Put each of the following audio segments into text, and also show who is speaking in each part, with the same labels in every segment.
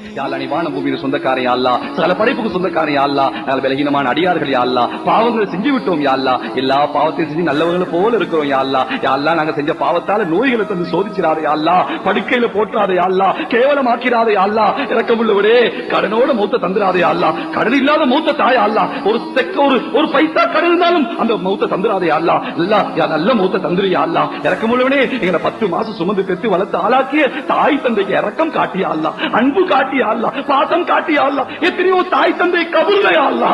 Speaker 1: யாழ்லா நீ வான பூமியில சொந்தக்காரன் யாழ்லா. படைப்புக்கு சொந்தக்காரன் யாழ்லா. நாங்கள் விலகினமான அடியார்கள் யாழ்லா. பாவங்களை செஞ்சு விட்டோம் யாழ்லா. எல்லா பாவத்தையும் செஞ்சு நல்லவங்களை போல இருக்கிறோம் யாழ்லா. யாழ்லா நாங்க செஞ்ச பாவத்தால நோய்களை தந்து யாழ்லா. படுக்கையில யாழ்லா. யாழ்லா. இறக்கமுள்ளவரே கடனோட மூத்த தந்துடாதே யாழ்லா. கடன் இல்லாத மூத்த தாய் ஒரு செக்க ஒரு ஒரு பைசா கடன் இருந்தாலும் அந்த மூத்த தந்துடாதே யாழ்லா. நல்ல மூத்த தந்துரு யாழ்லா. இறக்கமுள்ளவனே எங்களை பத்து மாசம் சுமந்து பெற்று வளர்த்து ஆளாக்கிய தாய் தந்தைக்கு இறக்கம் காட்டியா அல்லா அன்பு காட்டியா அல்ல? பாசம் காட்டியா அல்ல? எத்தனையோ தாய் தந்தை கபுல்லையா அல்ல?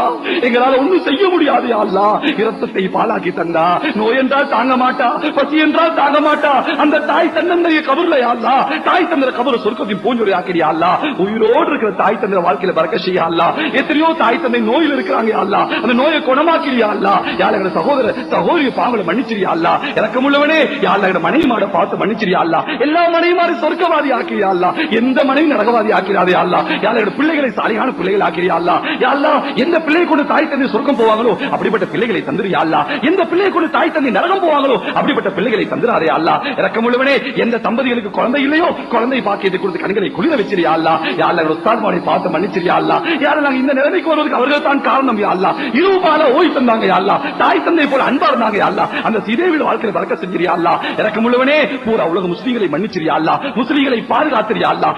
Speaker 1: எங்களால ஒண்ணும் செய்ய முடியாது அல்ல. இரத்தத்தை பாலாக்கி தந்தா. நோய் என்றால் தாங்க மாட்டா. பசி என்றால் தாங்க மாட்டா. அந்த தாய் தந்தைய கபுல்லையா அல்ல? தாய் தந்திர கபுல சொர்க்கத்தின் பூஞ்சொலி ஆக்கிறியா அல்ல? உயிரோடு இருக்கிற தாய் தந்திர வாழ்க்கையில பறக்க செய்யா அல்ல? எத்தனையோ தாய் தந்தை நோயில் இருக்கிறாங்க அல்ல? அந்த நோயை குணமாக்கிறியா அல்லா? யாழ சகோதர சகோதரி பாவங்களை மன்னிச்சிரியா அல்லா. இறக்கமுள்ளவனே யாழ மனைவி மாட பார்த்து மன்னிச்சிரியா அல்ல. எல்லா மனைவி மனைவிமாரை சொர்க்கவாதி ஆக்கிறியா அல்ல. எந்த மனைவி நரகவாதி ஆக்கிறாதே அல்லா யாரோட பிள்ளைகளை சாலையான பிள்ளைகள் ஆக்கிறியா அல்லா யாரா எந்த பிள்ளை கொண்டு தாய் தந்தை சொர்க்கம் போவாங்களோ அப்படிப்பட்ட பிள்ளைகளை தந்துரியா அல்லா எந்த பிள்ளை கொண்டு தாய் தந்தை நரகம் போவாங்களோ அப்படிப்பட்ட பிள்ளைகளை தந்துராதே அல்லா இறக்கமுள்ளவனே எந்த தம்பதிகளுக்கு குழந்தை இல்லையோ குழந்தை பாக்கியத்தை கொடுத்து கண்களை குளிர வச்சிரியா அல்லா யாழ்ல உஸ்தாத்மாவை பார்த்து மன்னிச்சிரியா அல்லா யாரும் நாங்க இந்த நிலைமைக்கு வருவதற்கு அவர்கள் தான் காரணம் யா அல்லா இருபால ஓய் தந்தாங்க யா அல்லா தாய் தந்தை போல அன்பா இருந்தாங்க யா அல்லா அந்த சிதேவிட வாழ்க்கையில பறக்க செஞ்சிரியா அல்லா இறக்கமுள்ளவனே பூரா உலக முஸ்லீம்களை மன்னிச்சிரியா அல்லா முஸ்லீம்களை பாதுகாத்திரியா அல்லா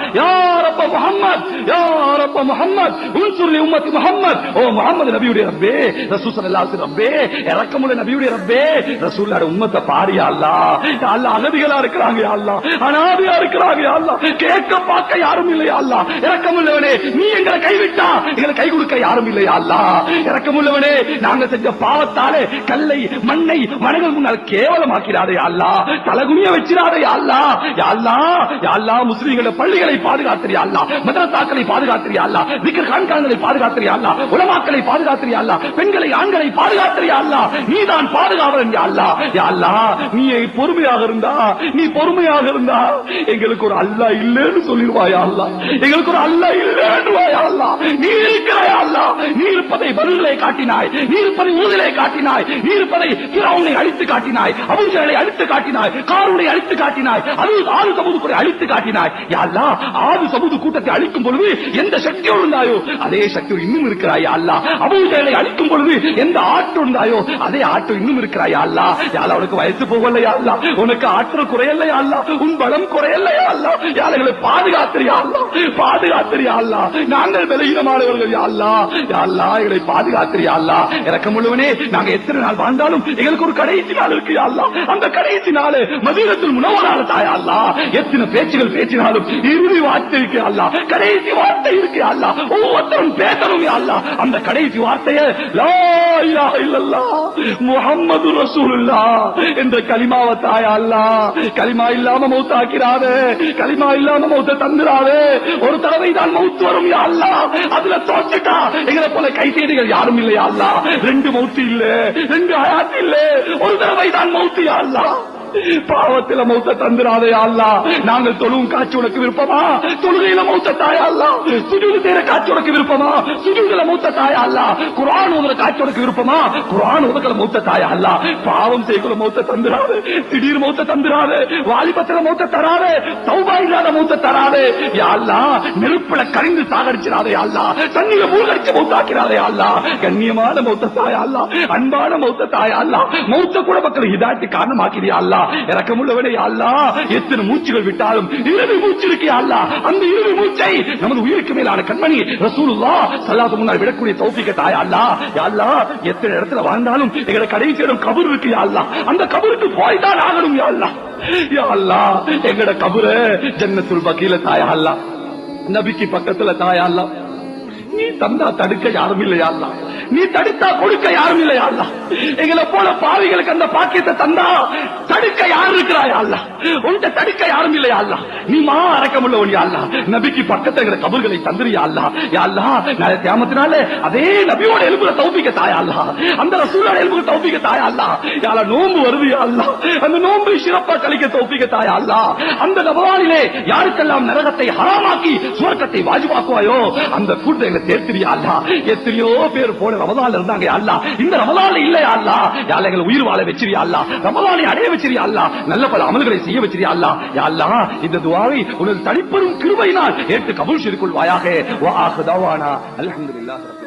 Speaker 1: யாரப்ப முஹம்மத் யாரப்ப முஹம்மத். உன்சுர் உம்மத்தி முஹம்மத். ஓ முகம்மது நபியுடைய ரப்பே ரசூல் ஸல்லல்லாஹு அலைஹி ரப்பே இறக்கமுள்ள நபியுடைய ரப்பே. ரசூலுடைய உம்மத்தை பாரியா அல்லா யா அல்லா அகதிகளா இருக்கிறாங்க யா அல்லா அனாதையா இருக்கிறாங்க யா அல்லா கேட்க பார்க்க யாரும் இல்லையா அல்லா இறக்கமுள்ளவனே நீ எங்களை கைவிட்டா எங்களை கை கொடுக்க யாரும் இல்லையா அல்லா இறக்கமுள்ளவனே நாங்க செஞ்ச பாவத்தாலே கல்லை மண்ணை மனங்கள் முன்னால் கேவலமாக்கிறாதே அல்லா தலகுனிய வச்சிடாதே அல்லா யா யாழ்லா முஸ்லீம்கள பள்ளிகளை பாதுகாத்திரியா அல்லா மதரசாக்களை பாதுகாத்திரியா அல்லா விக்கர் கான்கான்களை பாதுகாத்திரியா அல்லா உலமாக்களை பாதுகாத்திரியா அல்லா பெண்களை ஆண்களை பாதுகாத்திரியா அல்லா நீ தான் பாதுகாவலன் யா அல்லா யா அல்லா நீ பொறுமையாக இருந்தா நீ பொறுமையாக இருந்தா எங்களுக்கு ஒரு அல்லா இல்லைன்னு சொல்லிடுவாயா அல்லா எங்களுக்கு ஒரு அல்லா இல்லைன்னு வாயா அல்லா நீ இருக்கிறாயா அல்லா நீ இருப்பதை பதில்களை காட்டினாய் நீ இருப்பதை ஊதலை காட்டினாய் நீ இருப்பதை பிறவுனை அழித்து காட்டினாய் அபுஜலை அழித்து காட்டினாய் காரூனை அழித்து காட்டினாய் அது ஆறு சமூக அழித்து காட்டினாய். யா அல்லா ஆறு சமூக கூட்டத்தை அழிக்கும் பொழுது எந்த சக்தியோடு இருந்தாயோ அதே சக்தியோடு இன்னும் இருக்கிறாயா யா அல்லா அழிக்கும் பொழுது எந்த ஆட்டு இருந்தாயோ அதே ஆட்டு இன்னும் இருக்கிறாயா யா அல்லா உனக்கு வயசு போகலையா அல்லா? உனக்கு ஆற்றல் குறையலையா அல்லா? உன் பலம் குறையலையா அல்லா? யாழைகளை பாதுகாத்திரியா அல்லா? பாதுகாத்திரியா அல்லா? நாங்கள் பலகீனமானவர்கள் யா அல்லா? எங்களை பாதுகாத்திரியா அல்லா? இறக்கம் உள்ளவனே நாங்க எத்தனை நாள் வாழ்ந்தாலும் எங்களுக்கு ஒரு கடைசி நாள் இருக்கு யா அந்த கடைசி நாள் மதீனத்தில் உணவனால தாயா அல்லா? எத்தனை பேச்சுகள் பேச்சினாலும் இறுதி வார்த்தைக்கு அல்லா. கடைசி வார்த்தை இருக்கு அல்ல. ஒவ்வொருத்தரும் பேசணும் யா அல்லா. அந்த கடைசி வார்த்தையை லா ரசூலுல்லா என்ற கலிமாவை தாய அல்லா. கலிமா இல்லாம மௌத்தாக்கிறாதே கலிமா இல்லாம மௌத்த தந்துடாதே ஒரு தடவை தான் மௌத்து வரும் யா அல்லா. அதுல தோச்சுட்டா எங்களை போல கைசேடிகள் யாரும் இல்லையா அல்லா? ரெண்டு மௌத்து இல்ல ரெண்டு அயாத்து இல்ல. ஒரு தடவை தான் மௌத்து யா அல்லா. பாவத்தில மௌத்த தந்துராதையா அல்லா நாங்கள் தொழுவும் காட்சி உனக்கு விருப்பமா? தொழுகையில மௌத்த தாயா அல்லா சுஜூது செய்யற காட்சி உனக்கு விருப்பமா? சுஜூதுல மௌத்த தாயா அல்ல குரான் ஓதுற காட்சி உனக்கு விருப்பமா? குரான் ஓதுக்கல மௌத்த தாயா அல்ல பாவம் செய்யக்குள்ள மௌத்த தந்துராது திடீர் மௌத்த தந்துராது வாலிபத்தில மௌத்த தராது. சௌபா இல்லாத மௌத்த தராது. யாழ்லா நெருப்பில நெருப்புல கரிந்து சாகடிச்சிடாதே அல்லா தண்ணியில மூழ்கடிச்சு மௌத்தாக்கிறாதே அல்லா கண்ணியமான மௌத்த தாயா அல்லா அன்பான மௌத்த தாயா அல்லா மௌத்த கூட மக்கள் இதாட்டி காரணமாக்கிறியா அல்லா இறக்கமுள்ளவனே அல்லா. எத்தனை மூச்சுகள் விட்டாலும் இறுதி மூச்சு இருக்கே அல்லா. அந்த இறுதி மூச்சை நமது உயிருக்கு மேலான கண்மணி ரசூலுல்லா சல்லாத்து முன்னால் விடக்கூடிய தௌபிக்க தாய் அல்லா. அல்லா எத்தனை இடத்துல வாழ்ந்தாலும் எங்களை கடைசி இடம் கபர் இருக்கு அல்லா. அந்த கபருக்கு போய்தான் ஆகணும் அல்லா. அல்லா எங்கட கபர ஜன்னத்துல் பக்கீல தாயா அல்லா. நபிக்கு பக்கத்துல தாயா அல்லா. நீ தந்தா தடுக்க யாரும் இல்லையா அல்லா. நீ தடுத்தா கொடுக்க யாரும் இல்லையா அல்லா. எங்களை போல பாவிகளுக்கு அந்த பாக்கியத்தை தந்தா தடுக்க யார் இருக்கிறாயா அல்ல? உன்கிட்ட தடுக்க யாரும் இல்லையா அல்ல? நீ மா அடக்கமுள்ளவன் யா அல்ல. நபிக்கு பக்கத்துல இருக்கிற கபர்களை தந்திரியா அல்ல. யா அல்லா நாளை தியாமத்தினால அதே நபியோட எலும்புல தௌபிக்க தாயா அல்ல. அந்த ரசூலோட எலும்புல தௌபிக்க தாயா அல்ல. யாரா நோன்பு வருது யா அல்லா. அந்த நோன்பு சிறப்பா கழிக்க தௌபிக்க தாயா அல்ல. அந்த நபவானிலே யாருக்கெல்லாம் நரகத்தை ஹராமாக்கி சுவர்க்கத்தை வாஜிபாக்குவாயோ அந்த கூட்டத்தை எங்களை தேர்த்திரியா அல்ல. எத்தனையோ பேர் போன ரமதான்ல இருந்தாங்க யா அல்லா. இந்த ரமதான்ல இல்லையா அல்ல? யாழ் எங்களை உயிர் வாழ வச்சிரியா அல்ல. ரமதானை அடைய வச்சிரியா அல்லா நல்ல பல அமல்களை செய்ய வச்சிரியா அல்லா யா அல்லா இந்த துவாவை உனது தனிப்பெரும் கிருபையினால் ஏற்று கபூல் செய்து கொள்வாயாக. வா ஆஹு தாவானா. அல்ஹம்துலில்லாஹி